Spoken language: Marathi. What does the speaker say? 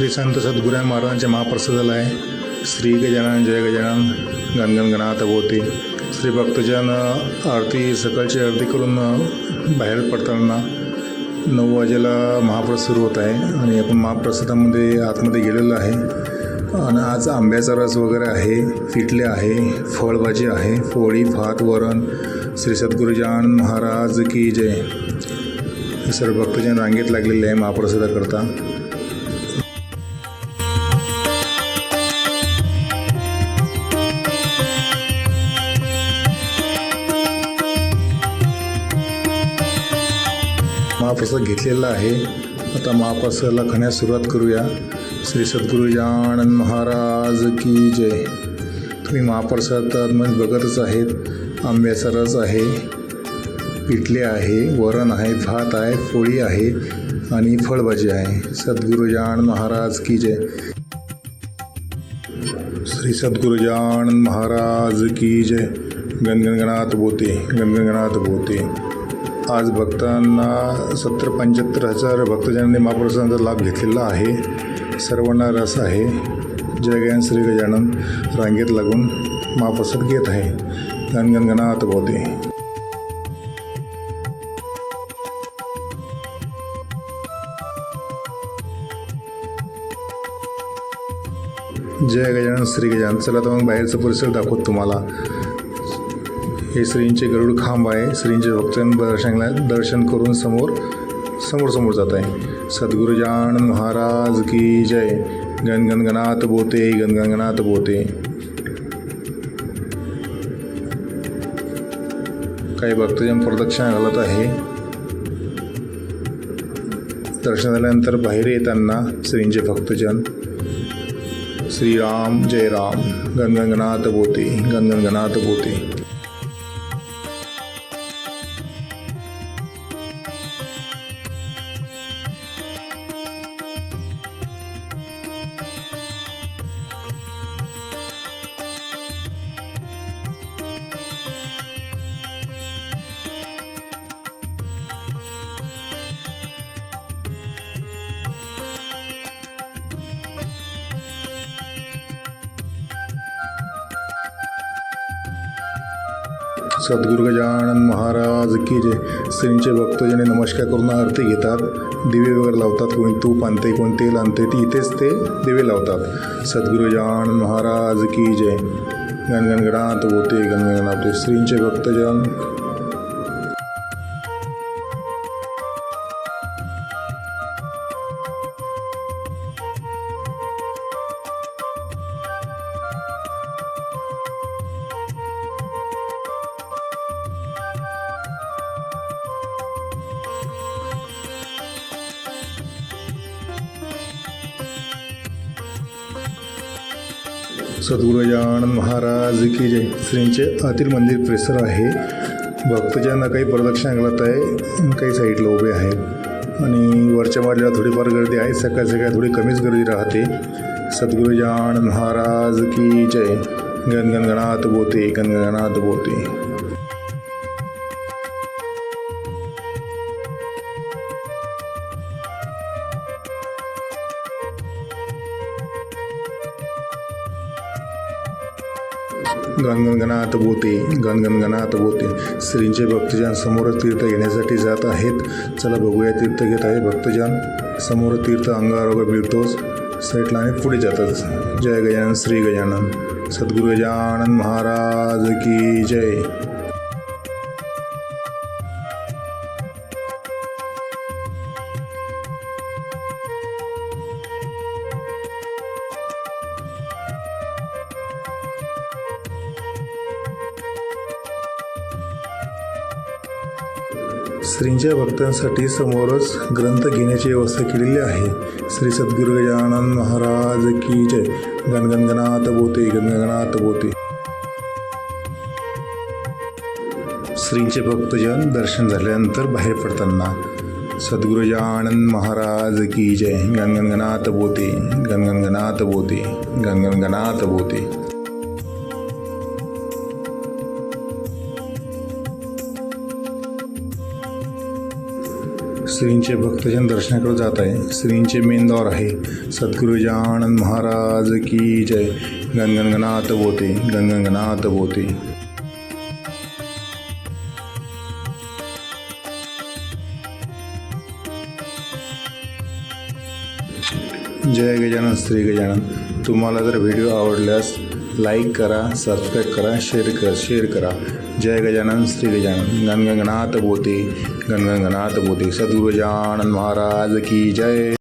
श्री संत सद्गुरा महाराजांच्या महाप्रसादाला आहे श्री गजानन जय गजानन गणगण गणात बोते श्री भक्तजन आरती सकाळची आरती करून बाहेर पडताना नऊ वाजेला महाप्रसाद सुरू होत आहे आणि आपण महाप्रसादामध्ये आतमध्ये गेलेलो आहे. आणि आज आंब्याचा रस वगैरे आहे पिठले आहे फळभाजी आहे पोळी भात वरण श्री सद्गुरुजान महाराज की जय. सर्व भक्तजन रांगेत लागलेले आहे महाप्रसादाकरता. महाप्रसाद घेतलेला आहे. आता महाप्रसादाला खाण्यास सुरुवात करूया. श्री सद्गुरुजानंद महाराज की जय. तुम्ही महाप्रसादामध्ये बघतच आहेत. आंब्याचा रस आहे. पिठले आहे वरण आहे भात आहे पोळी आहे आणि फळभाजी आहे. सद्गुरुजान महाराज की जय. श्री सद्गुरुजान महाराज की जय. गणगणगणात बोते गणगणगणात बोते. आज भक्तांना सत्तर पंच्याहत्तर हजार भक्तजनांनी महाप्रसादाचा लाभ घेतलेला आहे. सर्वांना रस आहे. जय गजानन श्री गजानन. रांगेत लागून महाप्रसाद घेत आहे. गणगणगणात बोते जय गजानन श्री गजानन. चला तर मग बाहेरचा परिसर दाखवत तुम्हाला. हे श्रींचे गरुड खांब आहे. श्रींचे भक्तजन दर्शनला दर्शन करून समोर समोर समोर जात आहे. सद्गुरुजान महाराज की जय. गणगणगणात बोते गणगणगणात बोते. काही भक्तजन प्रदक्षिणा घालत आहे. दर्शन झाल्यानंतर बाहेर येताना श्रींचे भक्तजन श्रीराम जय राम. गणगणगणात बोते गणगणगणात बोते. सद्गुरु गजानन महाराज की जय. श्रींचे भक्तजने नमस्कार करून आरती घेतात. दिवे वगैरे लावतात कोणी तूप आणते कोणी तेल आणते ती इथेच ते दिवे लावतात. सद्गुरु गजानन महाराज की जय. गणगणगणात होते गणगणगणात होते. श्रींचे भक्तजन सद्गुरुजान महाराज की जय. श्रींचे आतील मंदिर परिसर आहे. भक्तजनांना काही प्रदक्षिणा घालत आहे. काही साईडला उभे आहे. आणि वरच्या माडल्याला थोडीफार गर्दी आहे. सकाळ सकाळ थोडी कमीच गर्दी राहते. सद्गुरुजान महाराज की जय. गणगणगणात बोते गणगणगणात बोते. गणगणगणात बोते गणगणगणात बोते श्रींचे भक्तजन समोर तीर्थ घेण्यासाठी जात आहेत. चला बघूया तीर्थ घेत आहे भक्तजन. समोर तीर्थ अंगारोग वगैरे मिळतोच आणि पुढे जातात. जय गजानन श्री गजानन. सद्गुरु गजानन महाराज की जय. श्रींच्या भक्तांसाठी समोरच ग्रंथ घेण्याची व्यवस्था केलेली आहे. श्री सद्गुरु गजानन महाराज की जय. गणगणगणात बोते गणगणात बोते. श्रींचे भक्तजन दर्शन झाल्यानंतर बाहेर पडताना सद्गुरुजानंद गजानन महाराज की जय. गणगणगणात बोते गणगणगणात बोते गणगणगणात बोते. श्रींचे भक्तजन दर्शनाकडे जात आहे श्रींचे मेंदवार आहे सद्गुरु गजानन महाराज की जय। गणगणगणात बोते गणगणगणात बोते। जय गजानन, श्री गजानन। तुम्हाला जर व्हिडिओ आवडल्यास लाईक करा सबस्क्राईब करा शेअर करा शेअर करा. जय गजानन श्री गजानन. गणगंगनाथ बोते गणगंगनाथ बोते. सद्गुरु गजानन महाराज की जय.